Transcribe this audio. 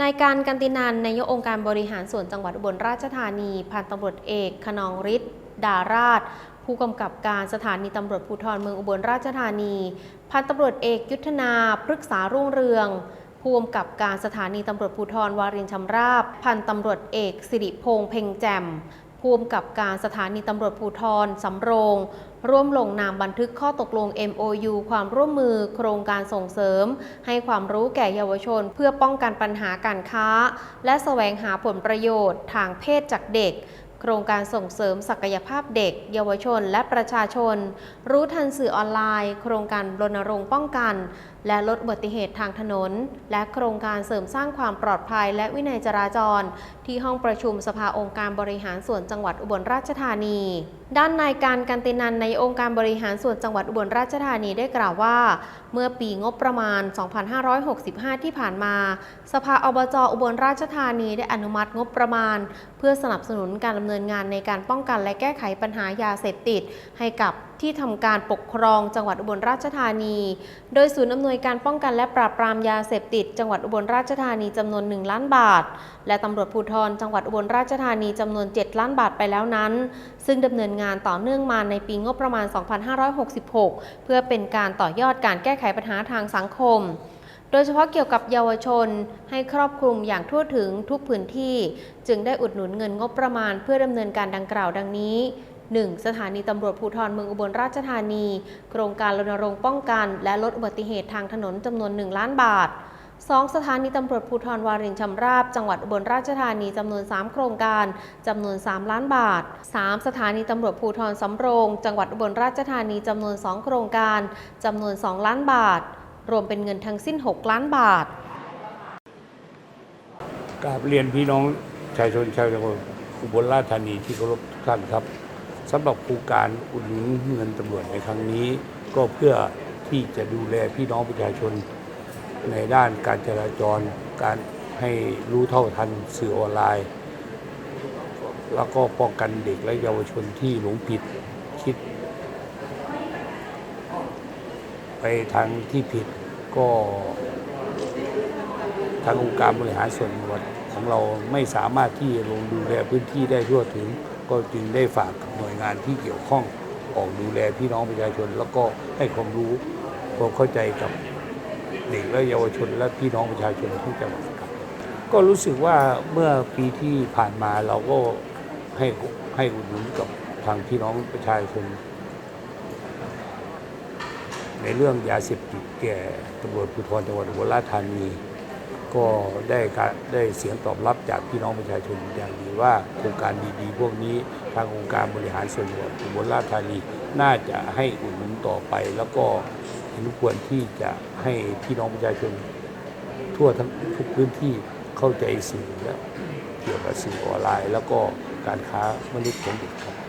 นายการกันตินันนายกองค์การบริหารส่วนจังหวัดอุบลราชธานี พันตำรวจเอก ขนองฤทธิ์ดาราช ผู้กำกับการสถานีตำรวจภูธรเมืองอุบลราชธานี พันตำรวจเอกยุทธนาพฤกษารุ่งเรืองผู้กำกับการสถานีตำรวจภูธรวารินชำราบ พันตำรวจเอกสิริพงษ์เพ่งแจ่มผู้กำกับการสถานีตำรวจภูธรสำโรง ร่วมลงนามบันทึกข้อตกลง MOU ความร่วมมือโครงการส่งเสริม ให้ความรู้แก่เยาวชน เพื่อป้องกันปัญหาการค้า และแสวงหาผลประโยชน์ทางเพศจากเด็กโครงการส่งเสริมศักยภาพเด็ก เยาวชน และประชาชน รู้ทันสื่อออนไลน์ โครงการรณรงค์ป้องกัน และลดอุบัติเหตุทางถนน และโครงการเสริมสร้างความปลอดภัยและวินัยจราจร ที่ห้องประชุมสภาองค์การบริหารส่วนจังหวัดอุบลราชธานี ด้านนายการกันตินันในองค์การบริหารส่วนจังหวัดอุบลราชธานีได้กล่าวว่า เมื่อปีงบประมาณ 2565 ที่ผ่านมา สภาอบจอุบลราชธานีได้อนุมัติงบประมาณ เพื่อสนับสนุนการดำเนินงานในการป้องกันและแก้ไขปัญหายาเสพติดให้กับ ที่ทำการปกครองจังหวัดอุบลราชธานี โดยศูนย์อำนวยการป้องกันและปราบปรามยาเสพติด จังหวัดอุบลราชธานีจำนวน 1 ล้านบาท และตำรวจภูธรจังหวัดอุบลราชธานีจำนวน 7 ล้านบาทไปแล้วนั้น ซึ่งดำเนินงานต่อเนื่องมาในปีงบประมาณ 2566 เพื่อเป็นการต่อยอดการแก้ไขปัญหาทางสังคมโดยเฉพาะเกี่ยวกับเยาวชนให้ครอบคลุมอย่างทั่วถึงทุกพื้นที่ จึงได้อุดหนุนเงินงบประมาณเพื่อดำเนินการดังกล่าวดังนี้ 1. สถานีตำรวจภูธรเมืองอุบลราชธานี โครงการรณรงค์ป้องกัน และลดอุบัติเหตุทางถนนจำนวน 1 ล้านบาท 2. สถานีตำรวจภูธรวารินชำราบ จังหวัดอุบลราชธานีจำนวน 3 โครงการจำนวน 3 ล้านบาท 3. สถานีตำรวจภูธรสำโรง จังหวัดอุบลราชธานีจำนวน 2 โครงการจำนวน 2 ล้านบาท รวมเป็นเงินทั้งสิ้น 6 ล้านบาทกราบเรียนพี่น้องชายชนชาวจังหวัดอุบลราชธานีที่เคารพทุกท่านครับ สำหรับโครงการอุดหนุนเงินตำรวจในครั้งนี้ ก็เพื่อที่จะดูแลพี่น้องประชาชน ในด้านการจราจร การให้รู้เท่าทันสื่อออนไลน์ แล้วก็ป้องกันเด็กและเยาวชนที่หลงผิดคิด ไปทางที่ผิดก็ทางองค์การบริหารส่วนจังหวัดของเราไม่สามารถที่จะลงดูแลพื้นที่ได้ทั่วถึง ก็จึงได้ฝากกับหน่วยงานที่เกี่ยวข้องออกดูแลพี่น้องประชาชน แล้วก็ให้ความรู้ความเข้าใจกับเด็กและเยาวชนและพี่น้องประชาชนทุกจังหวัดครับก็รู้สึกว่าเมื่อปีที่ผ่านมาเราก็ให้ให้อุดหนุนกับทางพี่น้องประชาชน ในเรื่องยาเสพติดแก่ตำรวจภูธรจังหวัดอุบลราชธานี ก็ได้การได้เสียงตอบรับจากพี่น้องประชาชนอย่างดีว่าโครงการดีๆ พวกนี้ทางองค์การบริหารส่วนจังหวัดอุบลราชธานีน่าจะให้อุดหนุนต่อไป แล้วก็เห็นควรที่จะให้พี่น้องประชาชน ทั่วทั้งทุกพื้นที่เข้าใจสื่อและเกี่ยวกับสื่อออนไลน์ แล้วก็การค้ามนุษย์ของเด็กครับ